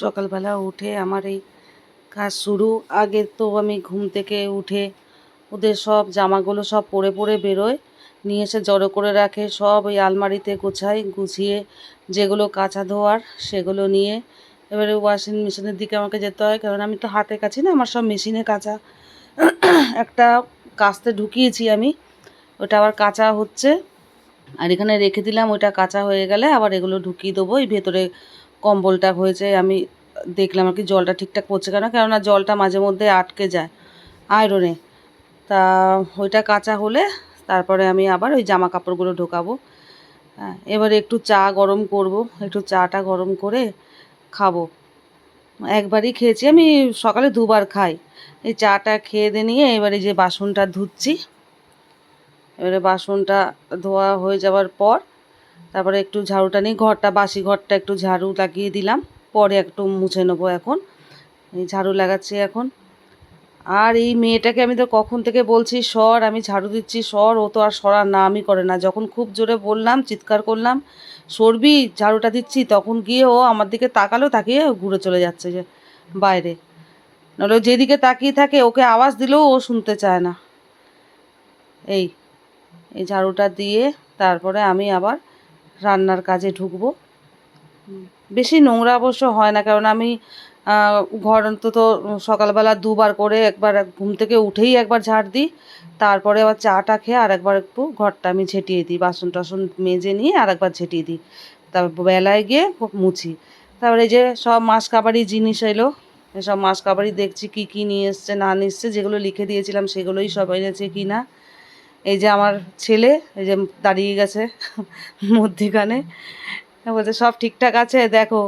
সকালবেলা উঠে আমার এই কাজ শুরু। আগে তো আমি ঘুম থেকে উঠে ওদের সব জামাগুলো সব পরে পরে বেরোয়, নিয়ে এসে জড়ো করে রাখে, সব ওই আলমারিতে গোছাই, গুছিয়ে যেগুলো কাঁচা ধোয়ার সেগুলো নিয়ে। এবারে ওয়াশিং মেশিনের দিকে আমাকে যেতে হয়, কারণ আমি তো হাতে কাছি না, আমার সব মেশিনে কাঁচা। একটা কাস্তে ঢুকিয়েছি আমি, ওটা আবার কাঁচা হচ্ছে। আর এখানে রেখে দিলাম ওইটা কাঁচা হয়ে গেলে আবার এগুলো ঢুকিয়ে দেবো, এই ভেতরে কম্বলটা হয়েছে, আমি দেখলাম আর কি জলটা ঠিকঠাক পড়ছে কেন, কেননা জলটা মাঝে মধ্যে আটকে যায় আয়রনে। তা ওইটা কাঁচা হলে তারপরে আমি আবার ওই জামা কাপড়গুলো ঢোকাবো। হ্যাঁ এবারে একটু চা গরম করব, একটু চাটা গরম করে খাব। একবারই খেয়েছি, আমি সকালে দুবার খাই। এই চাটা খেয়ে দিয়ে নিয়ে এবারে যে বাসনটা ধুচ্ছি, এবারে বাসনটা ধোয়া হয়ে যাওয়ার পর তারপরে একটু ঝাড়ুটা নিয়ে ঘরটা, বাসি ঘরটা একটু ঝাড়ু লাগিয়ে দিলাম, পরে একটু মুছে নেব এখন। এই ঝাড়ু লাগাচ্ছি এখন। আর এই মেয়েটাকে আমি তো কখন থেকে বলছি, সর, আমি ঝাড়ু দিচ্ছি, সর, ও তো আর সরার নামই করে না। যখন খুব জোরে বললাম, চিৎকার করলাম, সরবি, ঝাড়ুটা দিচ্ছি। তখন গিয়ে ও আমার দিকে তাকালো, তাকিয়ে ঘুরে চলে যাচ্ছে যে বাইরে। নাহলে যেদিকে তাকিয়ে থাকে, ওকে আওয়াজ দিলেও ও শুনতে চায় না। এই এই ঝাড়ুটা দিয়ে তারপরে আমি আবার রান্নার কাজে ঢুকবো। বেশি নোংরা অবশ্য হয় না, কারণ আমি ঘর অন্তত সকালবেলা দুবার করে একবার ঘুম থেকে উঠেই একবার ঝাড় দিই, তারপরে আবার চাটা খেয়ে আর একবার একটু ঘরটা আমি ঝেঁটিয়ে দিই, বাসন টাসন মেজে নিয়ে আর একবার ঝেঁটিয়ে দিই, তারপর বেলায় গিয়ে মুছি। তারপরে এই যে সব মাস কাবারি জিনিস এলো এসব মাস কাবারি দেখছি কি কি নিয়ে এসছে, না নিয়ে এসছে, যেগুলো লিখে দিয়েছিলাম সেগুলোই সব এনেছে কি না এই যে আমার ছেলে, এই যে দাঁড়িয়ে গেছে মধ্যিখানে। বলছে, সব ঠিকঠাক আছে? দেখো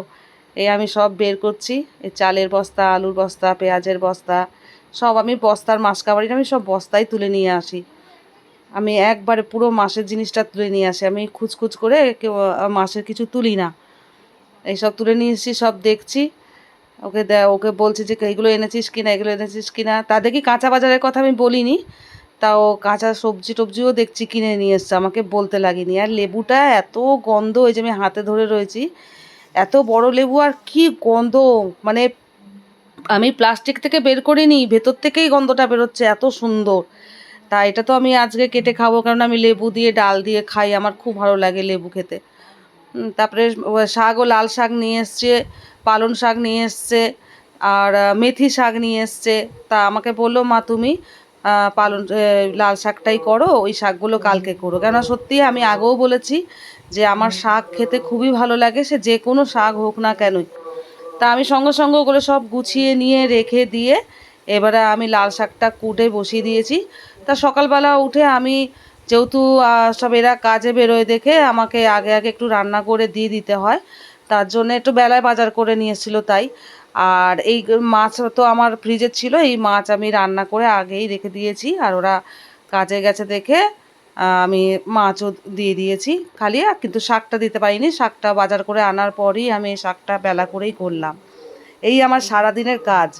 এই আমি সব বের করছি। এই চালের বস্তা, আলুর বস্তা, পেঁয়াজের বস্তা, সব আমি বস্তার মাস কাবারিটা আমি সব বস্তায় তুলে নিয়ে আসি। আমি একবারে পুরো মাসের জিনিসটা তুলে নিয়ে আসি। আমি খুচখুচ করে কেউ মাসের কিছু তুলি না। এইসব তুলে নিয়ে এসেছি সব দেখছি। ওকে দে, ওকে বলছি যে, এইগুলো এনেছিস কিনা, এগুলো এনেছিস কিনা? তা দেখি কাঁচা বাজারের কথা আমি বলিনি। তাও কাঁচা সবজি টবজিও দেখছি কিনে নিয়ে এসছে, আমাকে বলতে লাগেনি। আর লেবুটা এত গন্ধ ওই যে আমি হাতে ধরে রয়েছি, এত বড় লেবু, আর কি গন্ধ! মানে আমি প্লাস্টিক থেকে বের করিনি, ভেতর থেকেই গন্ধটা বেরোচ্ছে, এত সুন্দর। তা এটা তো আমি আজকে কেটে খাব, কারণ আমি লেবু দিয়ে, ডাল দিয়ে খাই, আমার খুব ভালো লাগে লেবু খেতে। তারপরে ও শাকও লাল শাক নিয়ে এসছে, পালং শাক নিয়ে এসছে, আর মেথি শাক নিয়ে এসছে। তা আমাকে বলল, মা, তুমি আহ, পালং এ, লাল শাকটাই করো ওই শাকগুলো কালকে করো। কেন সত্যি আমি আগেও বলেছি যে আমার শাক খেতে খুবই ভালো লাগে সে যে কোনো শাক হোক না কেনই। তা আমি সঙ্গে সঙ্গে ওগুলো সব গুছিয়ে নিয়ে রেখে দিয়ে এবারে আমি লাল শাকটা কুটে বসিয়ে দিয়েছি। তা সকালবেলা উঠে আমি যেহেতু সব এরা কাজে বেরোয় দেখে আমাকে আগে আগে একটু রান্না করে দিয়ে দিতে হয়। তার জন্য একটু বেলায় বাজার করে নিয়ে এসেছিল তাই। আর এই মাছ তো আমার ফ্রিজে ছিল, এই মাছ আমি রান্না করে আগেই রেখে দিয়েছি আর ওরা কাজে গেছে দেখে আমি মাছও দিয়ে দিয়েছি খালি কিন্তু শাকটা দিতে পারিনি, শাকটা বাজার করে আনার পরই আমি শাকটা বেলা করেই করলাম। এই আমার সারাদিনের কাজ।